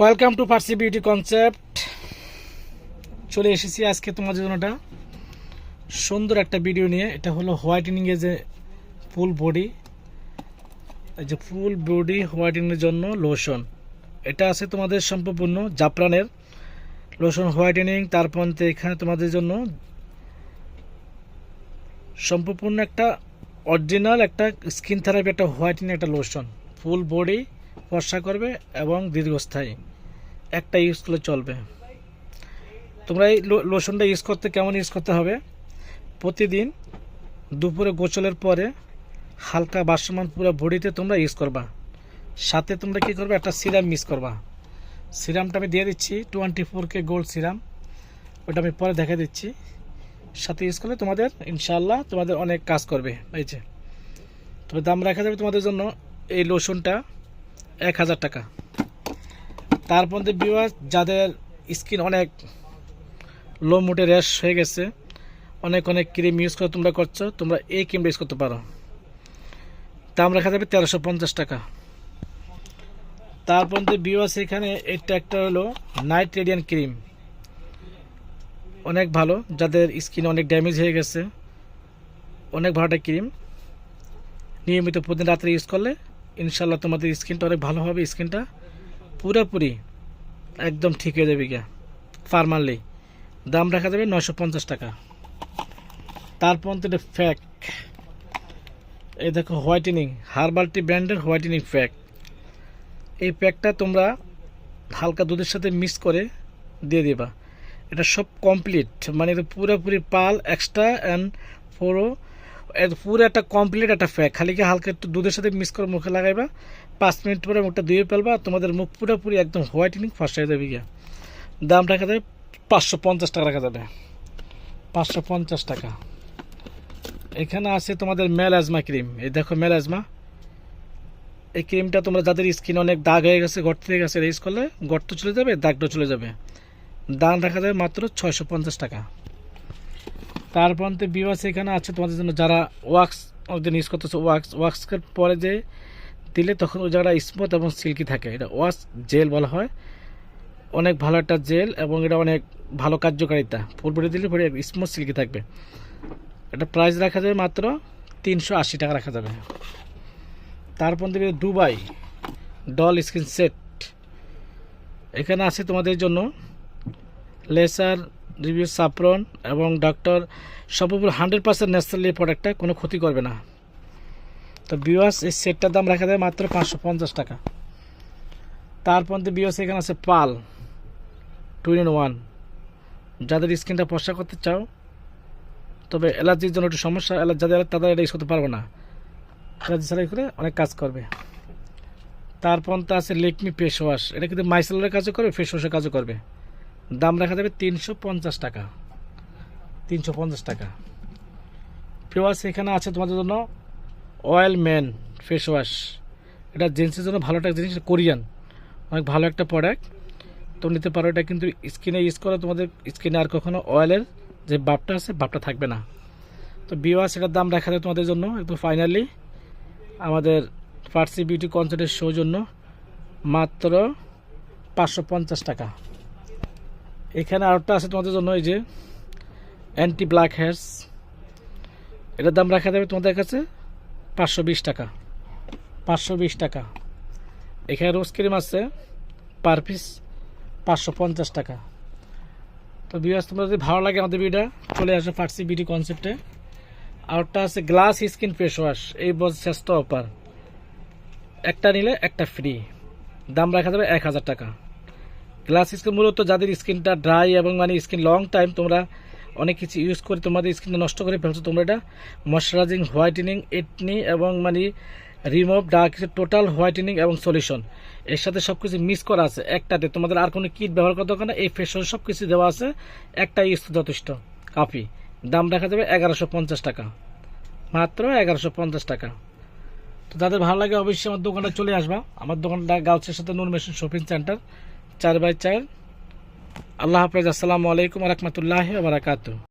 Welcome to Farsi beauty concept চলে এসেছি আজকে তোমাদের জন্য একটা সুন্দর একটা ভিডিও নিয়ে। এটা হলো হোয়াইটেনিংয়ের যে ফুল বডি এই যে ফুল বডি হোয়াইটেনিংয়ের জন্য লোশন এটা আছে তোমাদের সম্পূর্ণ জাফরানের লোশন হোয়াইটেনিং তারপর এখানে তোমাদের জন্য সম্পূর্ণ একটা অরিজিনাল একটা স্কিন থেরাপি একটা হোয়াইটেনিং একটা লোশন ফুল বডি ফর্সা করবে এবং দীর্ঘস্থায়ী। একটা ইউজ করলে চলবে। তোমরা এই লোশনটা ইউজ করতে কেমন ইউজ করতে হবে? প্রতিদিন দুপুরে গোচলের পরে হালকা বাসমান পুরো বডিতে তোমরা ইউজ করবা। সাথে তোমরা কি করবে? একটা সিরাম মিক্স করবা। সিরামটা আমি দিয়ে দিচ্ছি twenty four K gold serum ওটা আমি পরে দেখা দিচ্ছি। সাথে ইউজ করলে তোমাদের ইনশাল্লাহ তোমাদের অনেক কাজ করবে। এই যে। তবে দাম রাখা যাবে তোমাদের জন্য এই লোশনটা এক হাজার টাকা। তার মধ্যে বিবাহ যাদের স্কিন অনেক লো মুটে র্যাশ হয়ে গেছে, অনেক অনেক ক্রিম ইউজ করে তোমরা করছ, তোমরা এই ক্রিমটা ইউজ করতে পারো। দাম রাখা যাবে তেরোশো পঞ্চাশ টাকা। তার মধ্যে বিওয়াস এখানে এটা একটা হলো নাইট রেডিয়ান ক্রিম অনেক ভালো, যাদের স্কিন অনেক ড্যামেজ হয়ে গেছে, অনেক ভালো একটা ক্রিম নিয়মিত প্রতিদিন রাত্রে ইউজ করলে ইনশাল্লাহ তোমাদের স্কিনটা অনেক ভালো হবে, স্কিনটা পুরোপুরি একদম ঠিক হয়ে যাবে গিয়া ফার্মারলি দাম রাখা যাবে নশো পঞ্চাশ টাকা। তারপর এটা ফ্যাক এই দেখো হোয়াইটেনিং হার্বালটি ব্র্যান্ডের হোয়াইটেনিং ফ্যাক এই প্যাকটা তোমরা হালকা দুধের সাথে মিক্স করে দিয়ে দিবা। এটা সব কমপ্লিট মানে পুরোপুরি পাল এক্সট্রা অ্যান্ড এর পুরো একটা কমপ্লিট একটা ফ্যাক খালি কি হালকা একটু দুধের সাথে মিক্স করে মুখে লাগাইবা, পাঁচ মিনিট পরে মুখটা ধুয়ে ফেলবা, তোমাদের মুখ পুরোপুরি একদম হোয়াইটেনিং ফার্স্ট হয়ে যাবে গিয়া। দাম রাখা যাবে পাঁচশো পঞ্চাশ টাকা রাখা যাবে। পাঁচশো পঞ্চাশ টাকা। এখানে আছে তোমাদের মেলাজমা ক্রিম এই দেখো মেলাজমা এই ক্রিমটা তোমরা যাদের স্কিন অনেক দাগ হয়ে গেছে, গর্ত হয়ে গেছে ইউজ করলে গর্ত চলে যাবে দাগটা চলে যাবে। দাম রাখা যাবে মাত্র ছয়শো পঞ্চাশ টাকা। তারপর তো বিবাস এখানে আছে। তোমাদের জন্য যারা ওয়াক্স ওদের ইউজ করতেছে ওয়াক্স ওয়াক্সের পরে যে দিলে তখন ওই জায়গাটা স্মুথ এবং সিল্কি থাকে। এটা ওয়াক্স জেল বলা হয়। অনেক ভালো একটা জেল এবং এটা অনেক ভালো কার্যকারিতা। ফুলবড়ি দিলে পরে স্মুথ সিল্কি থাকবে। এটা প্রাইস রাখা যাবে মাত্র তিনশো আশি টাকা রাখা যাবে। তারপর দেবে দুবাই ডল স্কিন সেট এখানে আছে তোমাদের জন্য লেসার রিভিউ সাপ্রন এবং ডক্টর সবগুলো হান্ড্রেড পার্সেন্ট ন্যাচারালি প্রোডাক্টটা কোনো ক্ষতি করবে না। তো বিওয়াস এই সেটটার দাম রাখা যায় মাত্র পাঁচশো পঞ্চাশ টাকা। তারপর বিওয়াস এখানে আছে পাল টু ইন ওয়ান যাদের স্কিনটা পরিষ্কার করতে চাও, তবে অ্যালার্জির জন্য একটু সমস্যা, অ্যালার্জি যাদের তাদের এটা ইউজ করতে পারব না। অ্যালার্জি ছাড়া করে অনেক কাজ করবে। তারপর তো আছে লেকমি ফেস ওয়াশ এটা কিন্তু মাইসেলের কাজও করবে ফেস ওয়াশের কাজও করবে। দাম রাখা যাবে তিনশো পঞ্চাশ টাকা। তিনশো পঞ্চাশ টাকা। ফেওয়াশ এখানে আছে তোমাদের জন্য অয়েল ম্যান ফেস ওয়াশ এটা জেন্টসের জন্য ভালো একটা জিনিস, কোরিয়ান। অনেক ভালো একটা প্রোডাক্ট তো নিতে পারো, এটা কিন্তু স্কিনে ইউজ করে, তোমাদের স্কিনে আর কখনো অয়েলের যে বাপটা আছে, বাপটা থাকবে না। তো বিওয়াস এটার দাম রাখা যায় তোমাদের জন্য একটু ফাইনালি আমাদের ফার্সি বিউটি কনসার্টের শো জন্য মাত্র পাঁচশো পঞ্চাশ টাকা। এখানে আরেকটা আছে তোমাদের জন্য, এই যে অ্যান্টি ব্ল্যাক হেয়ার্স এটার দাম রাখা যাবে তোমাদের কাছে পাঁচশো বিশ টাকা। পাঁচশো বিশ টাকা। এখানে রোজ ক্রিম আছে, পার পিস পাঁচশো পঞ্চাশ টাকা। তো বিয়াস তোমরা যদি ভালো লাগে আমাদের ভিডিওটা চলে আসো ফার্সি বিউটি কনসেপ্টে আরেকটা আছে গ্লাস স্কিন ফেস ওয়াশ এই বছর শ্রেষ্ঠ অফার একটা নিলে একটা ফ্রি দাম রাখা যাবে এক হাজার টাকা। গ্লাস স্কিন মূলত যাদের স্কিনটা ড্রাই এবং মানে স্কিন লং টাইম তোমরা অনেক কিছু ইউজ করে তোমাদের স্কিনটা নষ্ট করে ফেলছো, তোমরা এটা ময়শ্চারাইজিং হোয়াইটেনিং এটনি এবং মানে রিমুভ ডার্ক টোটাল হোয়াইটেনিং এবং সলিউশন এর সাথে সব কিছু মিস করা আছে একটাতে। তোমাদের আর কোনো কিট ব্যবহার করা দরকার না এই ফেস সব কিছু দেওয়া আছে। একটা ইউজ যথেষ্ট কাফি দাম রাখা যাবে এগারোশো পঞ্চাশ টাকা। মাত্র এগারোশো পঞ্চাশ টাকা। তো যাদের ভালো লাগে অবশ্যই আমার দোকানটা চলে আসবা। আমার দোকানটা গাউসের সাথে নূর মেশিন শপিং সেন্টার চার বাই চার। আল্লাহ হাফেজ আসসালামু আলাইকুম রহমতুল্লাহ বারাকাতু